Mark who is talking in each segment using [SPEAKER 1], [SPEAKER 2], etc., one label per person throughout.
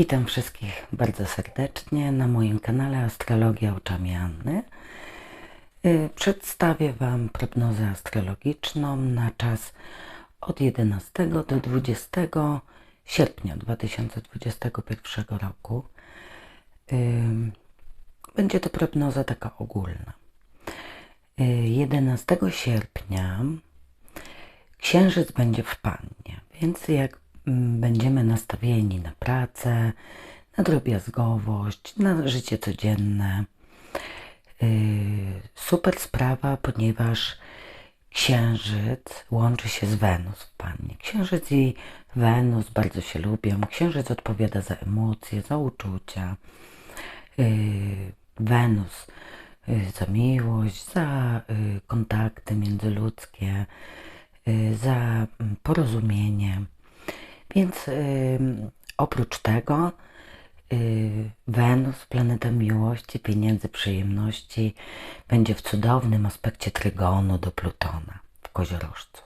[SPEAKER 1] Witam wszystkich bardzo serdecznie na moim kanale Astrologia oczami Anny. Y, Przedstawię Wam prognozę astrologiczną na czas od 11 do 20 sierpnia 2021 roku. Y, Będzie to prognoza taka ogólna. Y, 11 sierpnia Księżyc będzie w pannie, więc jak będziemy nastawieni na pracę, na drobiazgowość, na życie codzienne, yy, super sprawa, ponieważ Księżyc łączy się z Wenus w pannie. Księżyc i Wenus bardzo się lubią. Księżyc odpowiada za emocje, za uczucia. Yy, Wenus yy, za miłość, za kontakty międzyludzkie, za mm, porozumienie. Więc oprócz tego yy, Wenus, planeta miłości, pieniędzy, przyjemności, będzie w cudownym aspekcie trygonu do Plutona w koziorożcu.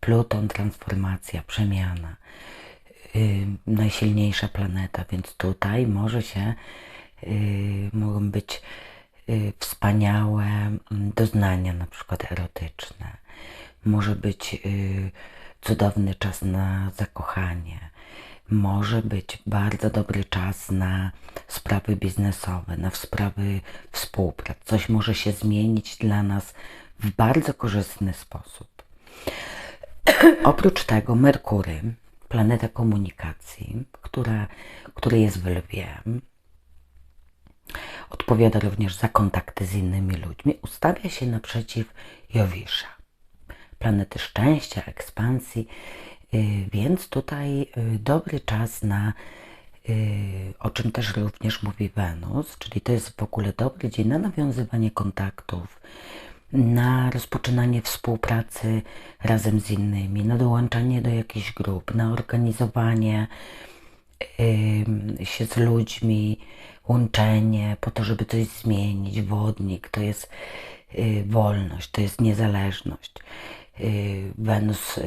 [SPEAKER 1] Pluton, transformacja, przemiana, yy, najsilniejsza planeta, więc tutaj może się, yy, mogą być yy, wspaniałe mm, doznania, na przykład erotyczne. Może być yy, cudowny czas na zakochanie. Może być bardzo dobry czas na sprawy biznesowe, na sprawy współpracy. Coś może się zmienić dla nas w bardzo korzystny sposób. Oprócz tego Merkury, planeta komunikacji, która, który jest w lwie, odpowiada również za kontakty z innymi ludźmi, ustawia się naprzeciw Jowisza, planety szczęścia, ekspansji, yy, więc tutaj yy, dobry czas na, yy, o czym też również mówi Wenus, czyli to jest w ogóle dobry dzień na nawiązywanie kontaktów, na rozpoczynanie współpracy razem z innymi, na dołączanie do jakichś grup, na organizowanie się z ludźmi, łączenie po to, żeby coś zmienić. Wodnik to jest y, wolność, to jest niezależność. Y, Wenus y,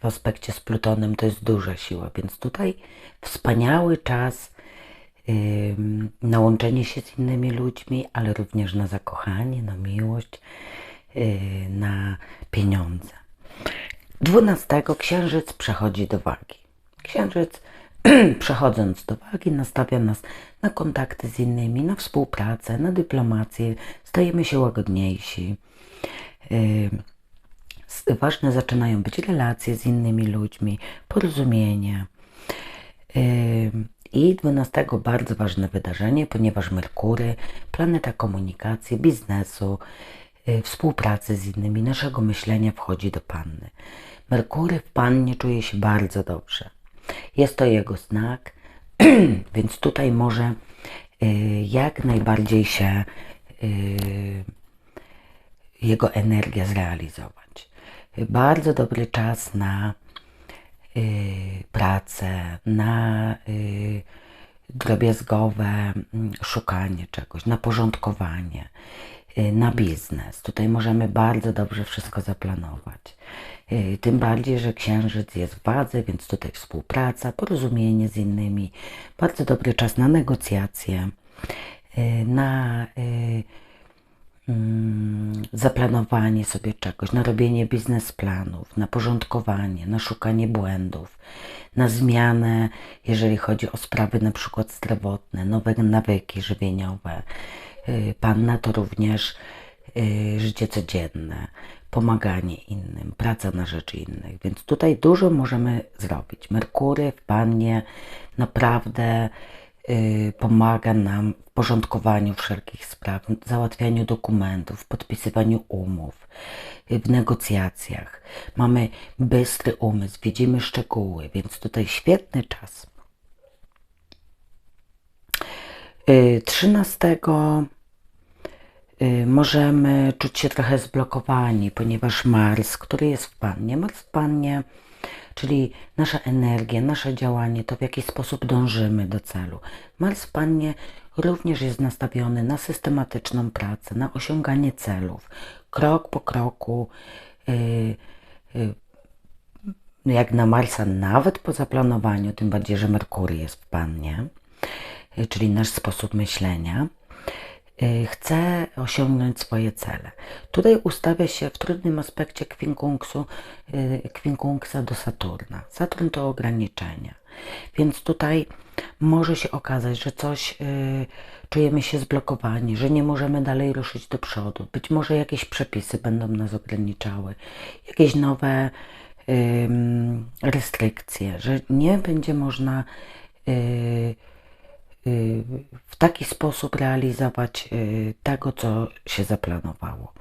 [SPEAKER 1] w aspekcie z Plutonem to jest duża siła, więc tutaj wspaniały czas ym, na łączenie się z innymi ludźmi, ale również na zakochanie, na miłość, y, na pieniądze. 12 księżyc przechodzi do wagi. Księżyc przechodząc do wagi nastawia nas na kontakty z innymi, na współpracę, na dyplomację, stajemy się łagodniejsi. Ważne zaczynają być relacje z innymi ludźmi, porozumienie. I 12 bardzo ważne wydarzenie, ponieważ Merkury, planeta komunikacji, biznesu, y, współpracy z innymi, naszego myślenia wchodzi do Panny. Merkury w Pannie czuje się bardzo dobrze. Jest to jego znak, więc tutaj może y, jak najbardziej się y, jego energia zrealizować. Bardzo dobry czas na y, pracę, na y, drobiazgowe mm, szukanie czegoś, na porządkowanie, y, na biznes. Tutaj możemy bardzo dobrze wszystko zaplanować. Tym bardziej, że księżyc jest w wadze, więc tutaj współpraca, porozumienie z innymi, bardzo dobry czas na negocjacje, na zaplanowanie sobie czegoś, na robienie biznesplanów, na porządkowanie, na szukanie błędów, na zmianę, jeżeli chodzi o sprawy na przykład zdrowotne, nowe nawyki żywieniowe. Y, Panna to również y, życie codzienne, pomaganie innym, praca na rzecz innych, więc tutaj dużo możemy zrobić. Merkury w Pannie naprawdę pomaga nam w porządkowaniu wszelkich spraw, załatwianiu dokumentów, podpisywaniu umów, y, w negocjacjach. Mamy bystry umysł, widzimy szczegóły, więc tutaj świetny czas. Y, 13 y, możemy czuć się trochę zblokowani, ponieważ Mars, który jest w Pannie, Mars w Pannie, czyli nasza energia, nasze działanie, to w jaki sposób dążymy do celu. Mars w Pannie również jest nastawiony na systematyczną pracę, na osiąganie celów, krok po kroku, y, y, jak na Marsa, nawet po zaplanowaniu, tym bardziej, że Merkury jest w Pannie, y, czyli nasz sposób myślenia, chce osiągnąć swoje cele. Tutaj ustawia się w trudnym aspekcie kwinkunksu, y, do Saturna. Saturn to ograniczenia. Więc tutaj może się okazać, że coś y, czujemy się zblokowani, że nie możemy dalej ruszyć do przodu. Być może jakieś przepisy będą nas ograniczały, jakieś nowe y, restrykcje, że nie będzie można y, w taki sposób realizować tego, co się zaplanowało.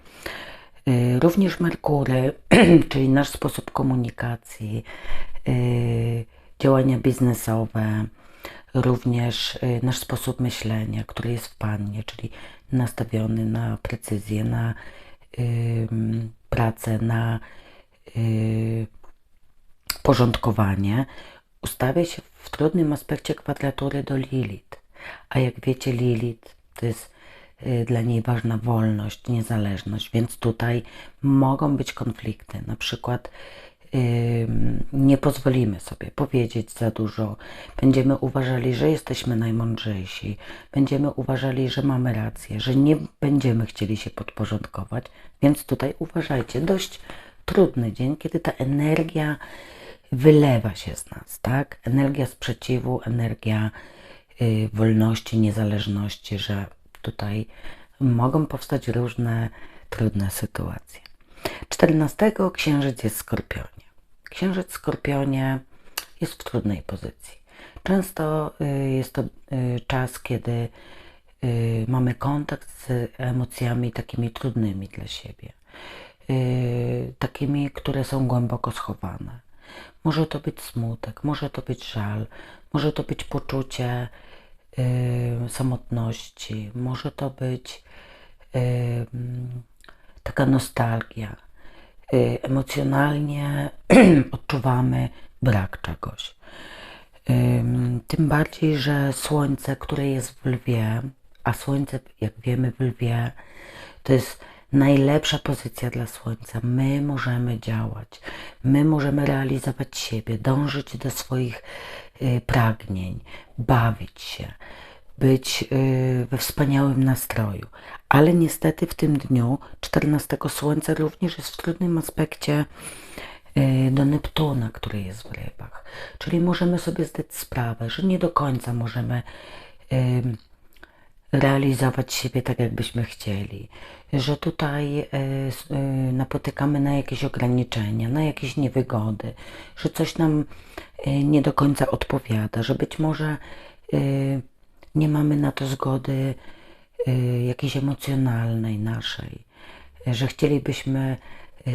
[SPEAKER 1] Również Merkury, czyli nasz sposób komunikacji, działania biznesowe, również y, nasz sposób myślenia, który jest w Pannie, czyli nastawiony na precyzję, na y, pracę, na y, porządkowanie, ustawia się w trudnym aspekcie kwadratury do Lilith. A jak wiecie, Lilith to jest y, dla niej ważna wolność, niezależność, więc tutaj mogą być konflikty. Na przykład nie pozwolimy sobie powiedzieć za dużo, będziemy uważali, że jesteśmy najmądrzejsi, będziemy uważali, że mamy rację, że nie będziemy chcieli się podporządkować, więc tutaj uważajcie, dość trudny dzień, kiedy ta energia wylewa się z nas, tak? Energia sprzeciwu, energia y, wolności, niezależności, że tutaj mogą powstać różne trudne sytuacje. 14 księżyc jest w Skorpionie. Księżyc w Skorpionie jest w trudnej pozycji. Często y, jest to y, czas, kiedy mamy kontakt z emocjami takimi trudnymi dla siebie, takimi, które są głęboko schowane. Może to być smutek, może to być żal, może to być poczucie samotności, może to być taka nostalgia Y, emocjonalnie odczuwamy brak czegoś. Tym bardziej, że słońce, które jest w lwie, a słońce, jak wiemy, w lwie, to jest najlepsza pozycja dla słońca. My możemy działać, my możemy realizować siebie, dążyć do swoich y, pragnień, bawić się być y, we wspaniałym nastroju. Ale niestety w tym dniu 14 Słońca również jest w trudnym aspekcie y, do Neptuna, który jest w rybach. Czyli możemy sobie zdać sprawę, że nie do końca możemy realizować siebie tak, jakbyśmy chcieli, że tutaj napotykamy na jakieś ograniczenia, na jakieś niewygody, że coś nam nie do końca odpowiada, że być może nie mamy na to zgody jakiejś emocjonalnej naszej, że chcielibyśmy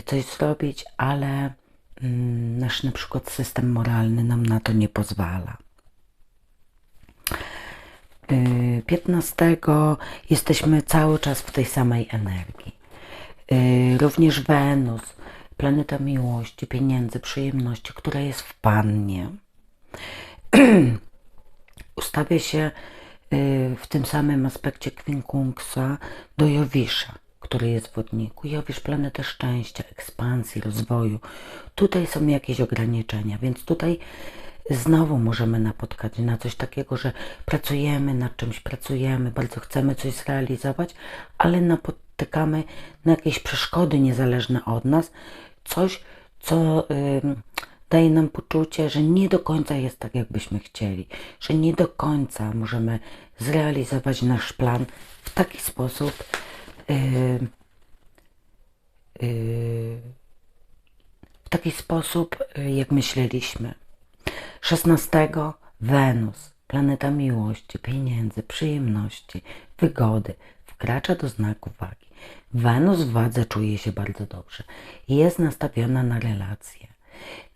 [SPEAKER 1] coś zrobić, ale mm, nasz na przykład system moralny nam na to nie pozwala. 15 y, jesteśmy cały czas w tej samej energii. Również Wenus, planeta miłości, pieniędzy, przyjemności, która jest w Pannie, ustawia się Y, w tym samym aspekcie Kwinkunksa do Jowisza, który jest w wodniku. Jowisz planetę szczęścia, ekspansji, rozwoju. Tutaj są jakieś ograniczenia, więc tutaj znowu możemy napotkać na coś takiego, że pracujemy nad czymś, pracujemy, bardzo chcemy coś zrealizować, ale napotykamy na jakieś przeszkody niezależne od nas, coś, co daje nam poczucie, że nie do końca jest tak, jakbyśmy chcieli, że nie do końca możemy zrealizować nasz plan w taki sposób, yy, w taki sposób, yy, jak myśleliśmy. 16 Wenus, planeta miłości, pieniędzy, przyjemności, wygody, wkracza do znaku wagi. Wenus w wadze czuje się bardzo dobrze. Jest nastawiona na relacje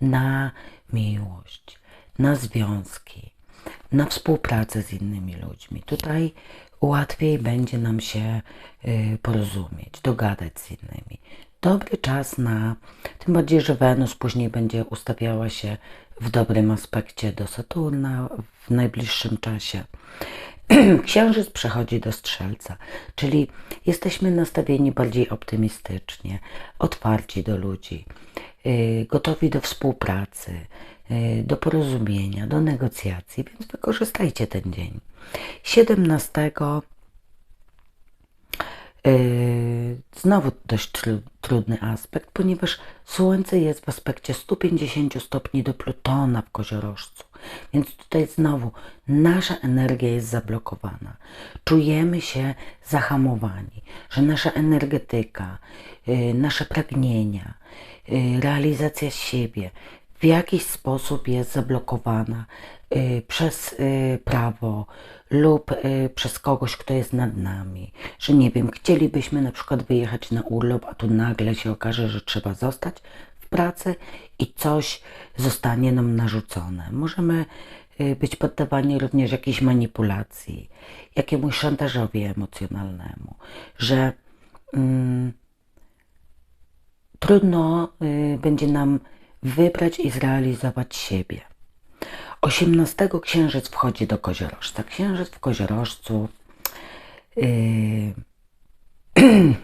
[SPEAKER 1] na miłość, na związki, na współpracę z innymi ludźmi. Tutaj łatwiej będzie nam się y, porozumieć, dogadać z innymi. Dobry czas na, tym bardziej, że Wenus później będzie ustawiała się w dobrym aspekcie do Saturna w najbliższym czasie. Księżyc przechodzi do strzelca, czyli jesteśmy nastawieni bardziej optymistycznie, otwarci do ludzi. y, gotowi do współpracy, y, do porozumienia, do negocjacji, więc wykorzystajcie ten dzień. 17 Yy, znowu dość tru, trudny aspekt, ponieważ Słońce jest w aspekcie 150 stopni do Plutona w koziorożcu. Więc tutaj znowu nasza energia jest zablokowana. Czujemy się zahamowani, że nasza energetyka, yy, nasze pragnienia, yy, realizacja siebie w jakiś sposób jest zablokowana przez prawo lub y, przez kogoś, kto jest nad nami. Że nie wiem, chcielibyśmy na przykład wyjechać na urlop, a tu nagle się okaże, że trzeba zostać w pracy i coś zostanie nam narzucone. Możemy być poddawani również jakiejś manipulacji, jakiemuś szantażowi emocjonalnemu, że mm, trudno y, będzie nam wybrać i zrealizować siebie. 18 księżyc wchodzi do koziorożca. Księżyc w koziorożcu yy,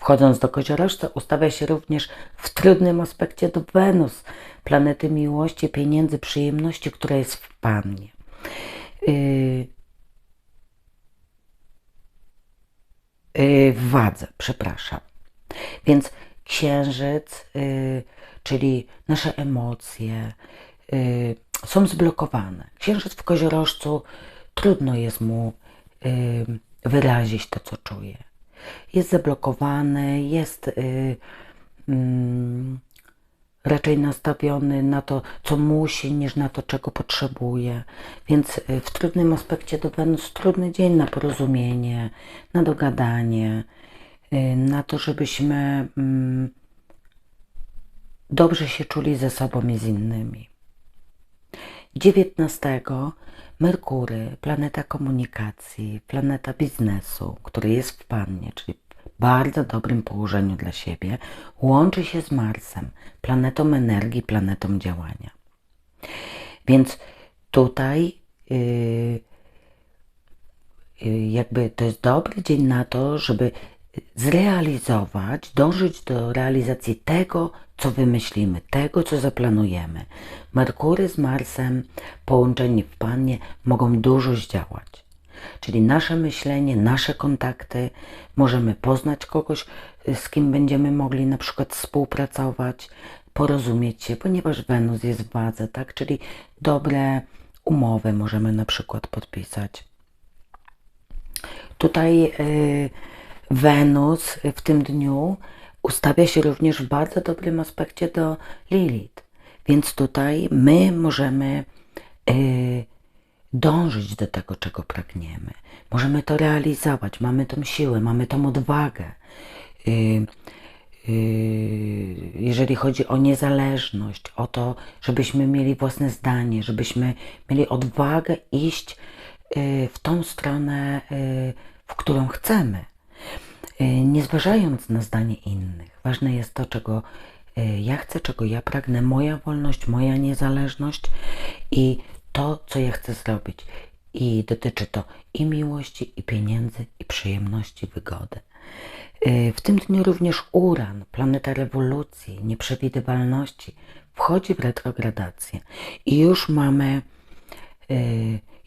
[SPEAKER 1] wchodząc do koziorożca ustawia się również w trudnym aspekcie do Wenus, planety miłości, pieniędzy, przyjemności, która jest w Pannie. Yy, yy, w wadze, przepraszam. Więc księżyc yy, czyli nasze emocje y, są zblokowane. Księżyc w koziorożcu trudno jest mu y, wyrazić to, co czuje. Jest zablokowany, jest y, mm, raczej nastawiony na to, co musi, niż na to, czego potrzebuje. Więc w trudnym aspekcie do Wenus trudny dzień na porozumienie, na dogadanie, na to, żebyśmy mm, dobrze się czuli ze sobą i z innymi. 19 Merkury, planeta komunikacji, planeta biznesu, który jest w Pannie, czyli bardzo dobrym położeniu dla siebie, łączy się z Marsem, planetą energii, planetą działania. Więc tutaj yy, yy, jakby to jest dobry dzień na to, żeby zrealizować, dążyć do realizacji tego, co wymyślimy, tego, co zaplanujemy. Merkury z Marsem, połączeni w Pannie, mogą dużo zdziałać. Czyli nasze myślenie, nasze kontakty, możemy poznać kogoś, z kim będziemy mogli na przykład współpracować, porozumieć się, ponieważ Wenus jest w wadze, tak? Czyli dobre umowy możemy na przykład podpisać. Tutaj yy, Wenus w tym dniu ustawia się również w bardzo dobrym aspekcie do Lilith. Więc tutaj my możemy y, dążyć do tego, czego pragniemy. Możemy to realizować, mamy tą siłę, mamy tą odwagę. Y, y, jeżeli chodzi o niezależność, o to, żebyśmy mieli własne zdanie, żebyśmy mieli odwagę iść w tą stronę, w którą chcemy. Y, nie zważając na zdanie innych. Ważne jest to, czego y, ja chcę, czego ja pragnę, moja wolność, moja niezależność i to, co ja chcę zrobić. I dotyczy to i miłości, i pieniędzy, i przyjemności, wygody. Y, w tym dniu również Uran, planeta rewolucji, nieprzewidywalności, wchodzi w retrogradację. I już mamy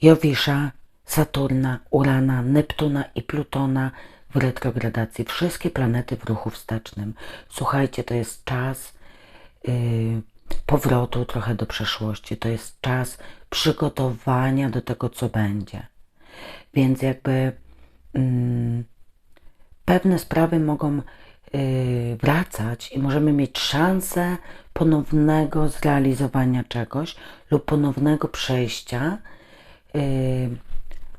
[SPEAKER 1] Jowisza, Saturna, Urana, Neptuna i Plutona w retrogradacji, wszystkie planety w ruchu wstecznym. Słuchajcie, to jest czas yy, powrotu trochę do przeszłości, to jest czas przygotowania do tego, co będzie. Więc jakby yy, pewne sprawy mogą yy, wracać i możemy mieć szansę ponownego zrealizowania czegoś lub ponownego przejścia, yy,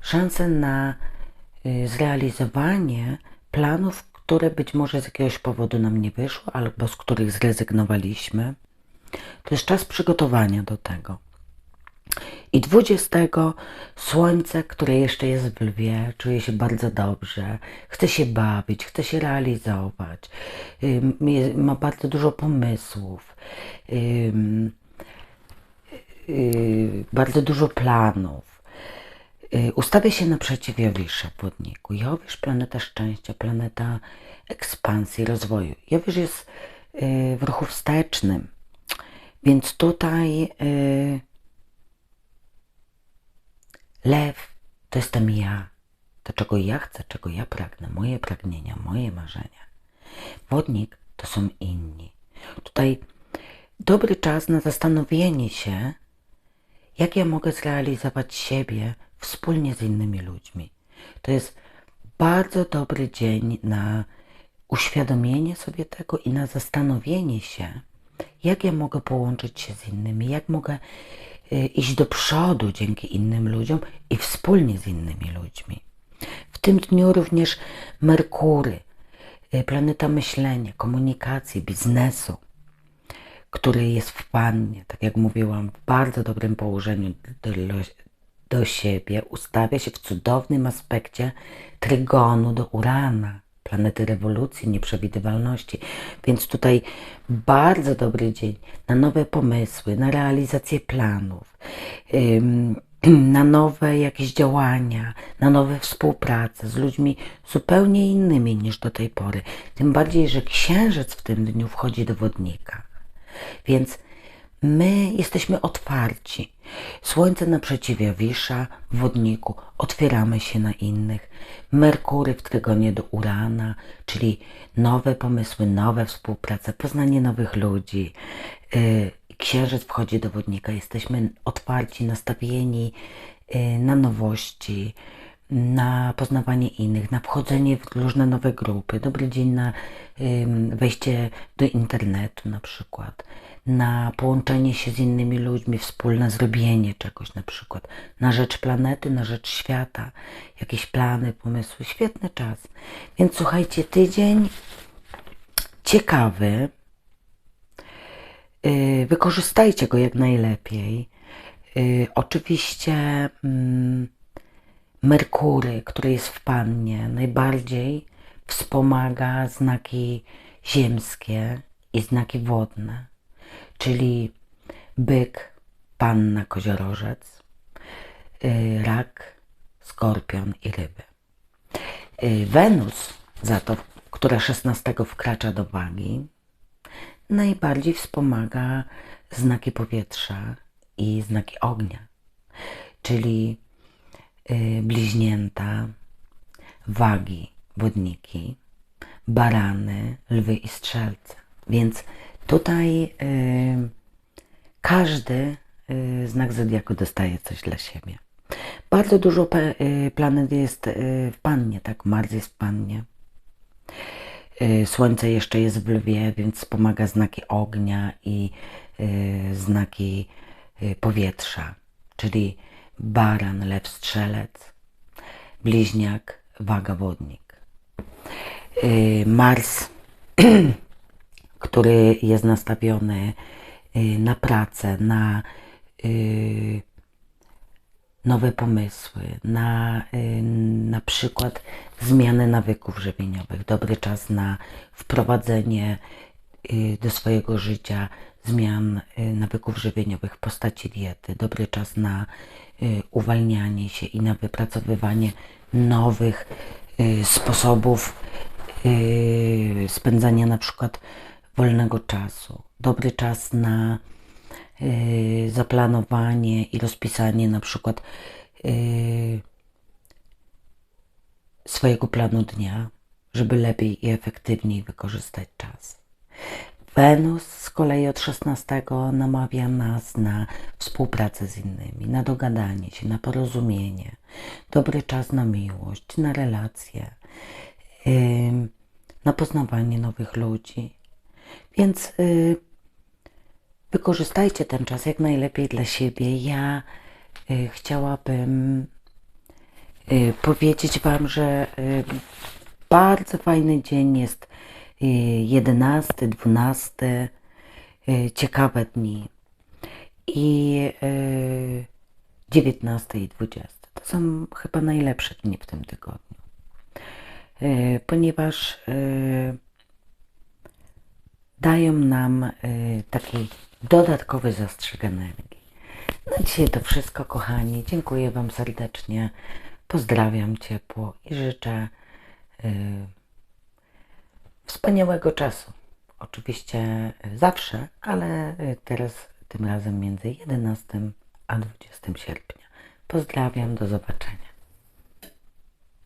[SPEAKER 1] szansę na zrealizowanie planów, które być może z jakiegoś powodu nam nie wyszło, albo z których zrezygnowaliśmy. To jest czas przygotowania do tego. I 20 słońce, które jeszcze jest w lwie, czuje się bardzo dobrze, chce się bawić, chce się realizować, ma bardzo dużo pomysłów, y, bardzo dużo planów. Y, ustawia się naprzeciw Jowisza w Wodniku. Jowisz, planeta szczęścia, planeta ekspansji, rozwoju. Jowisz jest y, w ruchu wstecznym. Więc tutaj y, lew to jestem ja. To, czego ja chcę, czego ja pragnę, moje pragnienia, moje marzenia. Wodnik to są inni. Tutaj dobry czas na zastanowienie się, jak ja mogę zrealizować siebie wspólnie z innymi ludźmi. To jest bardzo dobry dzień na uświadomienie sobie tego i na zastanowienie się, jak ja mogę połączyć się z innymi, jak mogę y, iść do przodu dzięki innym ludziom i wspólnie z innymi ludźmi. W tym dniu również Merkury, y, planeta myślenia, komunikacji, biznesu, który jest w Pannie, tak jak mówiłam, w bardzo dobrym położeniu do, siebie, ustawia się w cudownym aspekcie trygonu do Urana, planety rewolucji, nieprzewidywalności. Więc tutaj bardzo dobry dzień na nowe pomysły, na realizację planów, na nowe jakieś działania, na nowe współpracę z ludźmi zupełnie innymi niż do tej pory. Tym bardziej, że księżyc w tym dniu wchodzi do wodnika. Więc my jesteśmy otwarci. Słońce naprzeciw Jowisza w wodniku, otwieramy się na innych. Merkury w trygonie do Urana, czyli nowe pomysły, nowe współprace, poznanie nowych ludzi. Y, księżyc wchodzi do wodnika, jesteśmy otwarci, nastawieni y, na nowości, na poznawanie innych, na wchodzenie w różne nowe grupy. Dobry dzień na wejście do internetu na przykład, na połączenie się z innymi ludźmi, wspólne zrobienie czegoś na przykład, na rzecz planety, na rzecz świata, jakieś plany, pomysły. Świetny czas. Więc słuchajcie, tydzień ciekawy. Y, wykorzystajcie go jak najlepiej. Y, oczywiście. Mm, Merkury, który jest w Pannie, najbardziej wspomaga znaki ziemskie i znaki wodne, czyli byk, panna, koziorożec, y, rak, skorpion i ryby. Y, Wenus za to, która 16 wkracza do wagi, najbardziej wspomaga znaki powietrza i znaki ognia, czyli Y, bliźnięta, wagi, wodniki, barany, lwy i strzelce. Więc tutaj y, każdy y, znak zodiaku dostaje coś dla siebie. Bardzo dużo y, planet jest w pannie, tak? Mars jest w pannie. Słońce jeszcze jest w lwie, więc pomaga znaki ognia i znaki powietrza, czyli baran, lew, strzelec, bliźniak, waga, wodnik. Mars, który jest nastawiony y, na pracę, na y, nowe pomysły, na na przykład zmianę nawyków żywieniowych. Dobry czas na wprowadzenie do swojego życia zmian nawyków żywieniowych w postaci diety. Dobry czas na Y, uwalnianie się i na wypracowywanie nowych y, sposobów y, spędzania na przykład wolnego czasu. Dobry czas na zaplanowanie i rozpisanie na przykład swojego planu dnia, żeby lepiej i efektywniej wykorzystać czas. Wenus z kolei od 16 namawia nas na współpracę z innymi, na dogadanie się, na porozumienie, dobry czas na miłość, na relacje, na poznawanie nowych ludzi. Więc y, wykorzystajcie ten czas jak najlepiej dla siebie. Ja y, chciałabym y, powiedzieć Wam, że bardzo fajny dzień jest 11, 12, y, ciekawe dni i 19 y, i 20. To są chyba najlepsze dni w tym tygodniu, y, ponieważ dają nam taki dodatkowy zastrzyk energii. Na dzisiaj to wszystko, kochani. Dziękuję Wam serdecznie. Pozdrawiam ciepło i życzę wspaniałego czasu. Oczywiście y, zawsze, ale y, teraz tym razem między 11 a 20 sierpnia. Pozdrawiam, do zobaczenia.